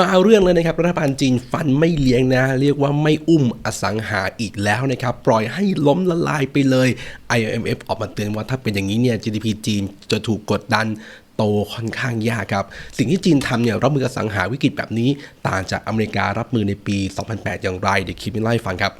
มาเรื่องเลยนะครับรัฐบาลจีนฟันไม่เลี้ยงนะ เรียกว่าไม่อุ้มอสังหาอีกแล้วนะครับ ปล่อยให้ล้มละลายไปเลย IMF ออกมาเตือนว่าถ้าเป็นอย่างนี้เนี่ย GDP จีนจะถูกกดดันโตค่อนข้างยากครับ สิ่งที่จีนทำเนี่ยรับมือกับสังหาวิกฤตแบบนี้ ต่างจากอเมริการับมือในปี 2008 อย่างไร เดี๋ยวคลิปนี้ไล่ฟังครับ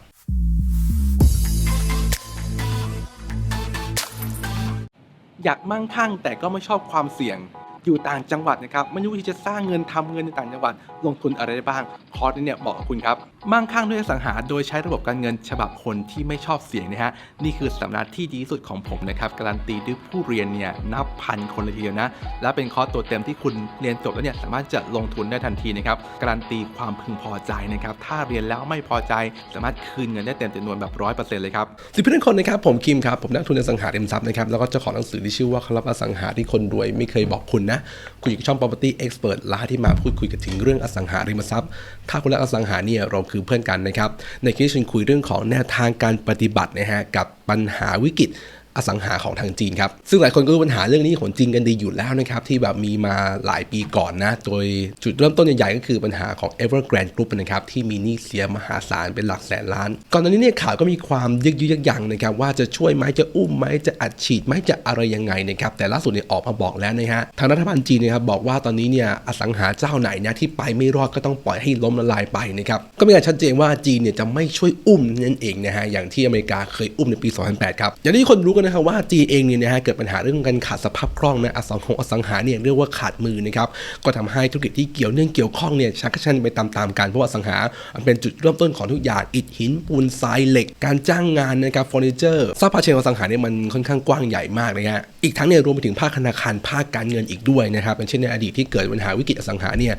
อยากมั่งคั่งแต่ก็ไม่ชอบความเสี่ยง อยู่ต่างจังหวัดนะครับไม่รู้ที่จะสร้างเงินทำเงินในต่างจังหวัด ลงทุนอะไรได้บ้างคอร์สนี้เนี่ยบอกกับคุณครับมั่งคั่งด้วยอสังหาโดยใช้ระบบการเงินฉบับคนที่ไม่ชอบเสี่ยงนะฮะนี่คือสำนักที่ดีที่สุดของผมนะครับการันตีด้วยผู้เรียนเนี่ยนับพันคนเลยทีเดียวนะและเป็นคอร์สตัวเต็มที่คุณเรียนจบแล้วเนี่ยสามารถจะลงทุนได้ทันทีนะครับการันตีความพึงพอใจนะครับถ้าเรียนแล้วไม่พอใจ สามารถคืนเงินได้เต็มจำนวนแบบร้อยเปอร์เซ็นต์เลยครับสิบเพื่อนคนนะครับผมคิมครับผมนักทุนอสังหาริมทรัพย์นะครับแล้วก็เจ้าของหนังสือที่ชื่อว่าเคล็ดลับอสังหาที่คนรวยไม่เคยบอกคุณนะคุณอยู่กับช่อง property expert ลาที่มาพูดคุยกันถึงเรื่องอสังหาริมทรัพย์ ถ้าคุณรักอสังหาเนี่ยเราคือเพื่อนกันนะครับ ในคลิปฉันคุยเรื่องของแนวทางการปฏิบัตินะฮะกับปัญหาวิกฤต อสังหาของทางจีนครับ ซึ่งหลายคนก็รู้ปัญหาเรื่องนี้ของจีนกันดีอยู่แล้วนะครับ ที่แบบมีมาหลายปีก่อนนะ โดยจุดเริ่มต้นใหญ่ๆก็คือปัญหาของ Evergrande Group นะครับ ที่มีหนี้เสียมหาศาลเป็นหลักแสนล้าน ก่อนหน้านี้เนี่ยข่าวก็มีความยึกยึกยักยักนะครับ ว่าจะช่วยไหมจะอุ้มไหมจะอัดฉีดไหมจะอะไรยังไงนะครับ แต่ล่าสุดเนี่ยออกมาบอกแล้วนะฮะทางรัฐบาลจีนนะครับบอกว่าตอนนี้เนี่ยอสังหาเจ้าไหนเนะที่ไปไม่รอดก็ต้องปล่อยให้ล้มละลายไปนะครับก็มีการชัดเจนว่าจีนเนี่ยจะไม่ช่วยอุ้มนั่นเองนะฮะอย่างที่อเมริกาเคยอุ้มในปี 2008 ครับอย่างที่คนรู้กันนะครับว่าจีนเองเนี่ยนะฮะเกิดปัญหาเรื่องการขาดสภาพคล่องนะอสังหงอสังหาเนี่ยเรียกว่าขาดมือนะครับก็ทำให้ธุรกิจที่เกี่ยวเนื่องเกี่ยวข้องเนี่ยชักชันไปตามๆกันเพราะว่าอสังหาเป็นจุดเริ่มต้นของทุกอย่างอิฐหินปูนทรายเหล็ก การจ้างงานนะครับเฟอร์นิเจอร์ซัพพลายเชนของอสังหาเนี่ยมันค่อนข้างกว้างใหญ่มากนะฮะอีกทั้งเนี่ยรวมไปถึงภาคธนาคารภาคการเงินอีกด้วยนะครับเป็นเช่นในอดีตที่เกิดปัญหาวิกฤตอสังหาเนี่ย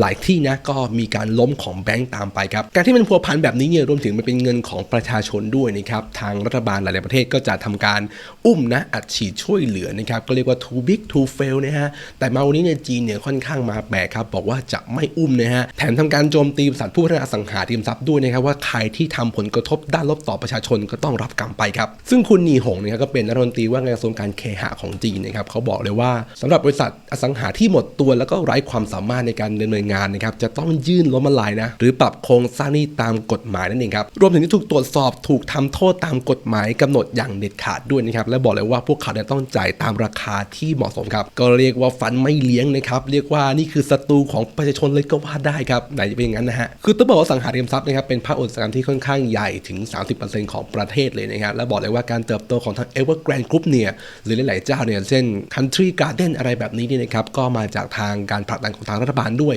หลายที่นะก็มีการล้มของแบงก์ตามไปครับ การที่มันพัวพันแบบนี้เนี่ยรวมถึงมันเป็นเงินของประชาชนด้วยนะครับ ทางรัฐบาลหลาย ๆ ประเทศก็จะทำการอุ้มนะอัดฉีดช่วยเหลือนะครับ ก็เรียกว่า too big to fail นะฮะ แต่มาวันนี้เนี่ยจีนเนี่ยค่อนข้างมาแปลกครับ บอกว่าจะไม่อุ้มนะฮะ แถมทำการโจมตีบริษัทผู้พัฒนาอสังหาริมทรัพย์ด้วยนะครับว่าใครที่ทำผลกระทบด้านลบต่อประชาชนก็ต้องรับกรรมไปครับ ซึ่งคุณหนีหงนะครับก็เป็นรัฐมนตรีว่าการกระทรวงการเคหะของจีนนะครับเขาบอกเลยว่าสำหรับบริษัทอสังหาที่หมดตัวแล้วก็ไร้ความสามารถในการดำเนินงานนะครับจะต้องยื่นล้มละลายนะหรือปรับโครงสร้างนี้ตามกฎหมายนั่นเองครับรวมถึงที่ถูกตรวจสอบถูกทำโทษตามกฎหมายกำหนดอย่างเด็ดขาดด้วยนะครับและบอกเลยว่าพวกเขาเนี่ยต้องจ่ายตามราคาที่เหมาะสมครับก็เรียกว่าฟันไม่เลี้ยงนะครับเรียกว่านี่คือศัตรูของประชาชนเลยก็ว่าได้ครับไหนจะเป็นอย่างนั้นนะฮะคือต้องบอกว่าสังหาริมทรัพย์นะครับเป็นภาคอุตสาหกรรมที่ค่อนข้างใหญ่ถึง 30%ของประเทศเลยนะครับและบอกเลยว่าการเติบโตของทาง Evergrande Group เนี่ยหรือหลายๆเจ้าเนี่ยเช่น Country Garden อะไรแบบนี้เนี่ยนะครับก็มาจากทางการผลักดันของทางรัฐบาลด้วย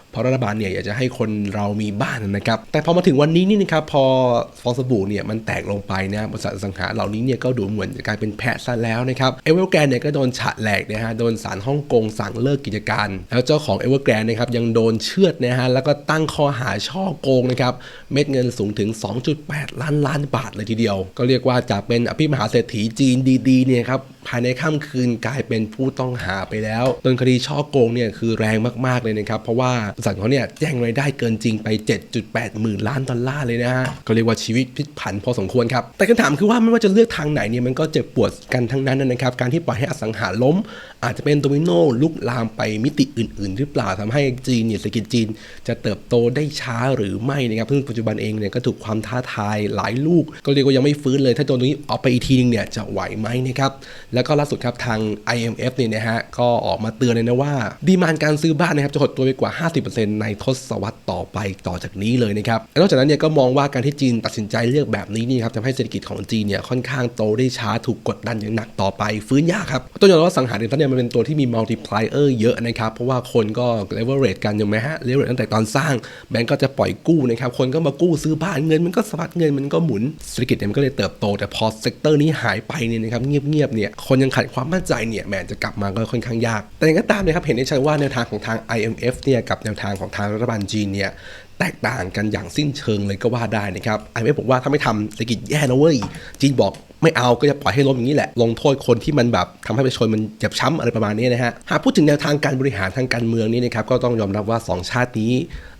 เพราะรัฐบาลเนี่ยอยากจะให้คนเรามีบ้านนะครับ แต่พอมาถึงวันนี้นี่นะครับพอฟองสบู่เนี่ยมันแตกลงไปนะบริษัทสังหาเหล่านี้เนี่ยก็ดูเหมือนจะกลายเป็นแพะซะแล้วนะครับเอเวอร์แกรนเนี่ยก็โดนฉะแหลกนะฮะโดนศาลฮ่องกงสั่งเลิกกิจการ แล้วเจ้าของเอเวอร์แกรนนะครับยังโดนเชือดนะฮะแล้วก็ตั้งข้อหาช่อโกงนะครับเม็ดเงินสูงถึง 2.8 ล้านล้านบาทเลยทีเดียว ก็เรียกว่าจากเป็นอภิมหาเศรษฐีจีนดีๆเนี่ยครับภายในค่ำคืนกลายเป็นผู้ต้องหาไปแล้วโดนคดีช่อโกงเนี่ยคือแรงมากๆเลยนะครับเพราะว่าษัทเขาเนี่ยแจ้งรายได้เกินจริงไป 7.8 หมื่นล้านดอลลาร์เลยนะฮะก็เรียกว่าชีวิตพลิกผันพอสมควรครับ แต่คำถามคือว่าไม่ว่าจะเลือกทางไหนเนี่ยมันก็เจ็บปวดกันทั้งนั้นนะครับ การที่ปล่อยให้อสังหาล้ม อาจจะเป็นโดมิโนลุกลามไปมิติอื่น ๆ หรือเปล่าทำให้จีนเนี่ยเศรษฐกิจจีนจะเติบโตได้ช้าหรือไม่นะครับซึ่งปัจจุบันเองเนี่ยก็ถูกความท้าทายหลายลูก ก็เรียกว่ายังไม่ฟื้นเลย ถ้าตรงนี้ออกไปอีกทีนึงเนี่ยจะไหวไหมนะครับแล้วก็ล่าสุดครับทาง IMF เนี่ยนะฮะก็ออกมาเตือนเลยนะว่าดีมานการซื้อบ้านนะครับจะหดตัวไปกว่า 50%ในทศวรรษต่อไปต่อจากนี้เลยนะครับนอกจากนั้นเนี่ยก็มองว่าการที่จีนตัดสินใจเลือกแบบนี้นี่ครับทำให้เศรษฐกิจของจีนเนี่ยค่อนข้างโตได้ช้าถูกกดดันอย่างหนักต่อไป ฟื้นยากครับต้องยอมรับว่าสังหาริมทรัพย์เนี่ยมันเป็นตัวที่มี multiplier เยอะนะครับเพราะว่าคนก็ leverage กันอยู่ไหมฮะ leverage ตั้งแต่ตอนสร้างแบงก์ก็จะปล่อยกู้นะครับคนก็มากู้ซื้อบ้านเงินมันก็สะพัดเงินมันก็หมุนเศรษฐกิจเนี่ยมันก็เลยเติบโต แต่พอเซกเตอร์นี้หายไปเนี่ยนะครับเงียบๆเนี่ยคนยังขาดความมั่นใจเนี่ยแหมจะกลับมาก็ค่อนข้างยาก แต่อย่างก็ตามนะครับเห็นได้ชัดว่าแนวทางของทาง IMF เนี่ยกับแนวทางของทางรัฐบาลจีนเนี่ยแตกต่างกันอย่างสิ้นเชิงเลยก็ว่าได้นะครับ IMF บอกว่าถ้าไม่ทำเศรษฐกิจแย่นะเว้ย จีนบอกไม่เอาก็จะปล่อยให้ล้มอย่างนี้แหละ ลงโทษคนที่มันแบบทำให้ประชาชนมันเจ็บช้ำอะไรประมาณนี้นะฮะ หากพูดถึงแนวทางการบริหารทางการเมืองนี่นะครับก็ต้องยอมรับว่า 2 ชาตินี้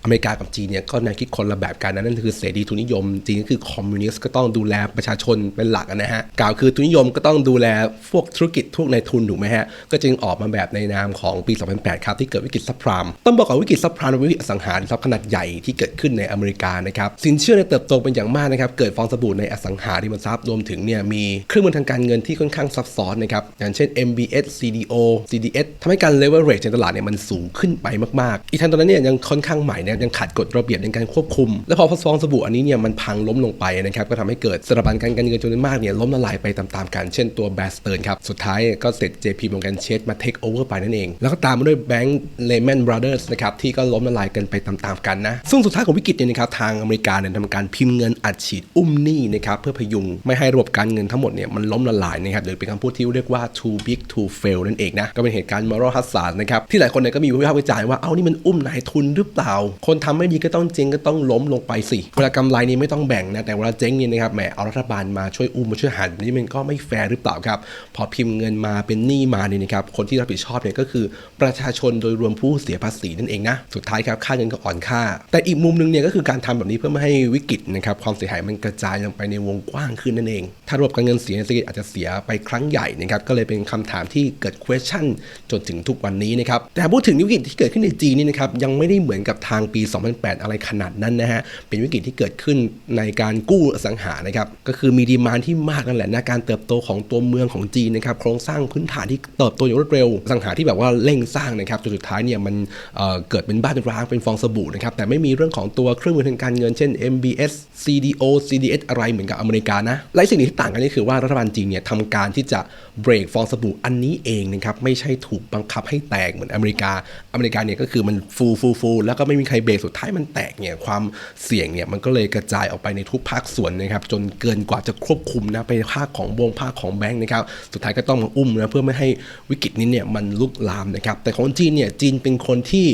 อเมริกากับจีนเนี่ยก็แนวคิดคนละแบบกันนะนั่นคือเสรีทุนนิยม จีนก็คือคอมมิวนิสต์ก็ต้องดูแลประชาชนเป็นหลักนะฮะกล่าวคือทุนนิยมก็ต้องดูแลพวกธุรกิจทุกในายทุนถูกไหมฮะก็จึงออกมาแบบในนามของปี 2008 ครับที่เกิดวิกฤตซับพรามต้องบอกก่อนวิกฤตซับพรามเป็นวิกฤตอสังหาริมทรัพย์ขนาดใหญ่ที่เกิดขึ้นในอเมริกานะครับสินเชื่อในยเติบโตเป็นอย่างมากนะครับเกิดฟองสบู่ในอสังหาริมทรัพย์รวมถึงเนี่ยมีเครื่องมือทางการเงินที่ค่อนข้างซับซ้อนนะครับอย่างเช่น MBS CDO CDS ทำให้การ leverage ในตลาดเนี่ยมันสูงขึ้นไปมากๆ อีกทั้งตอนนั้นเนี่ยยังค่อนข้างใหม่เนี่ยยังขาดกฎระเบียบในการควบคุม และพอฟองสบู่อันนี้เนี่ยมันพังล้มลงไปนะครับก็ทำให้เกิดสถาบันการเงินจำนวนมากเนี่ยล้มละลายไปตามๆกันเช่นตัว b a s t e r n ครับสุดท้ายก็เสร็จ JP Morgan Chase มา take over ไปนั่นเอง แล้วก็ตามมาด้วยแบงก์ Lehman Brothers นะครับที่ก็ล้มละลายกันไปตามๆกันนะซึ่งสุดท้ายของวิกฤตเนี่ยนะครับทางอเมริกาเนี่ยทำการพิมพ์เงินอัดฉีดอุ้มหนี้นะครับเพื่อพยุงไม่ให้ระบบการเงินทั้งหมดเนี่ยมันล้มละลายนะครับหรือเป็นคำพูดที่เรียกว่า too big to fail นั่นเองนะก็เป็นเหตุการณ์ moral hazard นะครับที่หลายคนเนี่ยก็มีวิพากษ์วิจารณ์ว่าเอานี่มันอุ้มนายทุนหรือเปล่าคนทำไม่ดีก็ต้องเจ๊งก็ต้องล้มลงไปสิเวลากำไรนี่ไม่ต้องแบ่งนะแต่เวลาเจ๊งนี่นะครับแหมเอารัฐบาลมาช่วยอุ้มมาช่วยหันนี่มันก็ไม่แฟร์หรือเปล่าครับ พอพิมพ์เงินมาเป็นหนี้มาเนี่ยนะครับคนที่รับผิดชอบเนี่ยก็คือประชาชนโดยรวมผู้เสียภาษีนั่นเองนะสุดท้ายครับค่าเงินก็อ่อนค่า แต่อีกมุมหนึงเนี่ยก็คือการทำแบบนี้เพื่อไม่ให้วิกฤตนะครับความเสียหายมันกระจายลงไปในวงกว้างขึ้นนั่นเอง ถ้าระบบการเงินเสียเศรษฐกิจอาจจะเสียไปครั้งใหญ่นะครับก็เลยเป็นคำถามที่เกิด question จนถึงทุกวันนี้นะครับแต่พูดถึงวิกฤตที่เกิดขึ้นในจีนนี่นะครับยังไม่ได้เหมือนกับทางปี 2008 อะไรขนาดนั้นนะฮะ เป็นวิกฤตที่เกิดขึ้นในการกู้อสังหานะครับ ก็คือมีดีมานที่มากนั่นแหละนะการเติบโตของตัวเมืองของจีนนะครับ โครงสร้างพื้นฐานที่เติบโตอย่างรวดเร็ว สังหาที่แบบว่าเร่งสร้างนะครับ จนสุดท้ายเนี่ยมันเเกิดเป็นบ้านร้างเป็นฟองสบู่นะครับ แต่ไม่มีเรื่องของตัวเครื่องมือทางการเงิน เช่น MBS CDO CDS อะไรเหมือนกับอเมริกานะ และสิ่งที่ต่างกันก็คือว่ารัฐบาลจีนเนี่ยทำการที่จะเบรกฟองสบู่อันนี้เองนะครับ ไม่ใช่ถูกบังคับให้แตกเหมือนอเมริกา อเมริกาเนี่ยก็คือมันฟูฟูฟูแล้วก็ไม่มีใครเบรกสุดท้ายมันแตกเนี่ยความเสี่ยงเนี่ยมันก็เลยกระจายออกไปในทุกภาคส่วนนะครับจนเกินกว่าจะควบคุมนะไปภาคของวงภาคของแบงก์นะครับสุดท้ายก็ต้องมาอุ้มนะเพื่อไม่ให้วิกฤตนี้เนี่ยมันลุกลามนะครับแต่ของจีนเนี่ยจีนเป็นคนที่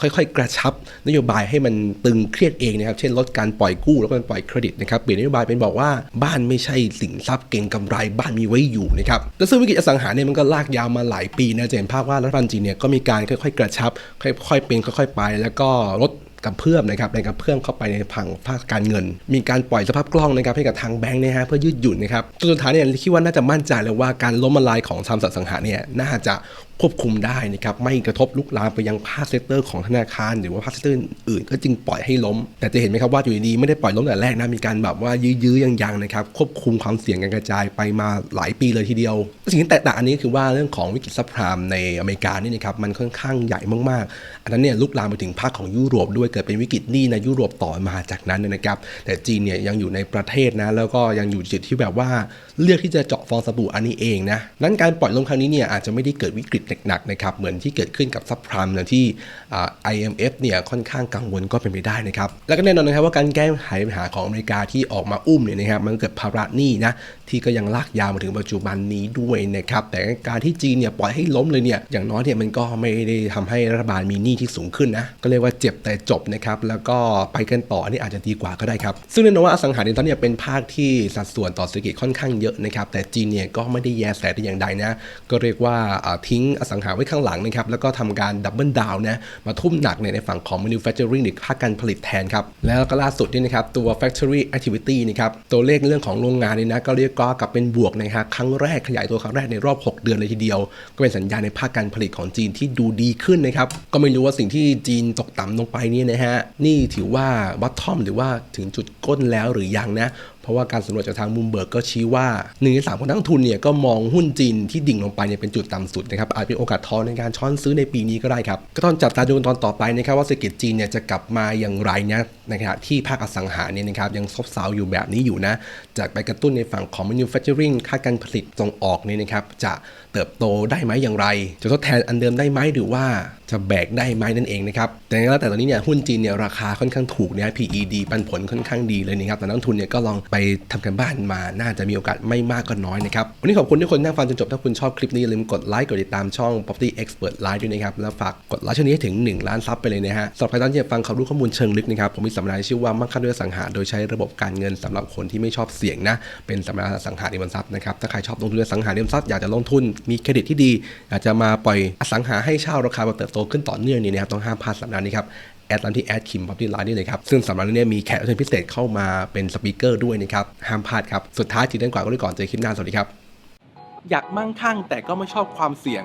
ค่อยๆ กระชับนโยบายให้มันตึงเครียดเองนะครับเช่นลดการปล่อยกู้แล้วก็ปล่อยเครดิตนะครับเปลี่ยนนโยบายเป็นบอกว่าบ้านไม่ใช่สินทรัพย์เก่งกำไรบ้านมีไว้อยู่นะครับและซึ่งวิกฤตอสังหาเนี่ยมันก็ลากยาวมาหลายปีนะจะเห็นภาพว่ารัฐบาลจีนเนี่ยก็มีการค่อยๆ กระชับ ค่อยๆเป็นค่อยๆไป แล้วก็ล กับเพื่อมนะครับในกับเพื่อมเข้าไปในผังภาคการเงิน มีการปล่อยสภาพคล่องนะครับให้กับทางแบงค์นะฮะเพื่อยืดหยุ่นนะครับจนสุดท้ายเนี่ยคิดว่าน่าจะมั่นใจแล้วว่าการล้มละลายของทำสัดสังหาเนี่ยน่าจะควบคุมได้นะครับไม่กระทบลุกลามไปยังภาคเซกเตอร์ของธนาคาร หรือว่าภาคเซกเตอร์อื่นก็จึงปล่อยให้ล้ม แต่จะเห็นไหมครับว่าอยู่ดีๆไม่ได้ปล่อยล้มแต่แรกนะมีการแบบว่ายื้อๆยังๆนะครับควบคุมความเสี่ยงการกระจายไปมาหลายปีเลยทีเดียว สิ่งที่แตกต่างอันนี้คือว่าเรื่องของวิกฤตซับพรามในอเมริกานี่นะครับมันค่อนข้างใหญ่มากๆ อันนั้นเนี่ยลุกลามไปถึงภาคของยุโรปด้วยเกิดเป็นวิกฤตหนี้ในยุโรปต่อมาจากนั้นนะครับ แต่จีนเนี่ยยังอยู่ในประเทศนะแล้วก็ยังอยู่จุดที่แบบว่าเลือกที่จะเจาะฟองสบู่อันนี้เองนะนั้นการปล่อยลงครั้งนี้เนี่ยอาจจะไม่ได้เกิดวิกฤตหนักๆนะครับเหมือนที่เกิดขึ้นกับซับพรามนะที่อ่า IMF เนี่ยค่อนข้างกังวลก็เป็นไปได้นะครับแล้วก็แน่นอนนะครับว่าการแก้ไขปัญหาของอเมริกาที่ออกมาอุ้มเนี่ยนะครับมันเกิดภาระหนี้นะ ที่ก็ยังลากยาวมาถึงปัจจุบันนี้ด้วยนะครับแต่การที่จีนเนี่ยปล่อยให้ล้มเลยเนี่ยอย่างน้อยเนี่ยมันก็ไม่ได้ทำให้รัฐบาลมีหนี้ที่สูงขึ้นนะก็เรียกว่าเจ็บแต่จบนะครับแล้วก็ไปกันต่อนี่อาจจะดีกว่าก็ได้ครับ ซึ่งแน่นอนว่าอสังหาริมทรัพย์เนี่ยเป็นภาคที่สัดส่วนต่อเศรษฐกิจค่อนข้างเยอะนะครับแต่จีนเนี่ยก็ไม่ได้แยแสแต่อย่างใดนะก็เรียกว่าทิ้งอสังหาไว้ข้างหลังนะครับแล้วก็ทำการดับเบิลดาวน์นะมาทุ่มหนักในในฝั่งของ manufacturing หรือภาคการผลิตแทนครับแล้วก็ล่าสุดนี่นะครับตัว factory activity นะครับตัวเลขเรื่องของโรงงานนี่นะก็เรียกก็กลับเป็นบวกนะครับครั้งแรกขยายตัวครั้งแรกในรอบ 6 เดือนเลยทีเดียว ก็เป็นสัญญาณในภาคการผลิตของจีนที่ดูดีขึ้นนะครับ ก็ไม่รู้ว่าสิ่งที่จีนตกต่ำลงไปนี่นะฮะนี่ถือว่าวัตทอมหรือว่าถึงจุดก้นแล้วหรือยังนะ เพราะว่าการสำรวจจากทางมุมเบิร์กก็ชี้ว่าหนึ่งในสามของนักลงทุนเนี่ยก็มองหุ้นจีนที่ดิ่งลงไปเนี่ยเป็นจุดต่ำสุดนะครับอาจเป็นโอกาสทองในการช้อนซื้อในปีนี้ก็ได้ครับก็ต้องจับตาดูตอนต่อไปนะครับว่าเศรษฐกิจจีนเนี่ยจะกลับมาอย่างไรนะในขณะที่ภาคอสังหาเนี่ยนะครับยังซบเซาอยู่แบบนี้อยู่นะจากไปกระตุ้นในฝั่งของ manufacturing ค่าการผลิตส่งออกเนี่ยนะครับจะเติบโตได้ไหมอย่างไร จะทดแทนอันเดิมได้ไหมหรือว่า จะแบกได้ไหมนั่นเองนะครับ แต่อย่างไรก็แล้วแต่ตอนนี้เนี่ยหุ้นจีนเนี่ยราคาค่อนข้างถูกนะ PE ดีปันผลค่อนข้างดีเลยนะครับแต่นักลงทุนเนี่ยก็ลองไปทำกันบ้านมา น่าจะมีโอกาสไม่มากก็น้อยนะครับ วันนี้ขอบคุณทุกคนที่นั่งฟังจนจบ ถ้าคุณชอบคลิปนี้อย่าลืมกดไลค์ กดติดตามช่อง Property Expert Live ด้วยนะครับ แล้วฝากกดไลค์ช่องนี้ให้ถึง 1 ล้านซับไปเลยนะฮะสำหรับใครที่อยากฟังข่าวรู้ข้อมูลเชิงลึกนะครับ ผมมีสัมมนาที่ชื่อว่ามั่งคั่งด้วยสังหา โดยใช้ระบบการเงินสำหรับคนที่ไม่ชอบเสี่ยงนะ เป็นสัมมนาสังหาริมทรัพย์นะครับ ถ้าใครชอบลงทุนในสังหาริมทรัพย์อยากจะลงทุน มีเครดิตที่ดีอยากจะมาปล่อยอสังหาให้เช่าราคาแบบเติบโตขึ้นต่อเนื่องนี่นะครับต้องห้ามพลาดสัปดาห์นี้ครับแอดลันที่แอดคิมพับที่ไลน์นี่เลยครับซึ่งสำหรับเรื่องนี้มีแขกรับเชิญพิเศษเข้ามาเป็นสปีกเกอร์ด้วยนะครับห้ามพลาดครับสุดท้ายทีเด่นกว่าก็เลยก่อนเจอคลิปหน้าสวัสดีครับอยากมั่งคั่งแต่ก็ไม่ชอบความเสี่ยง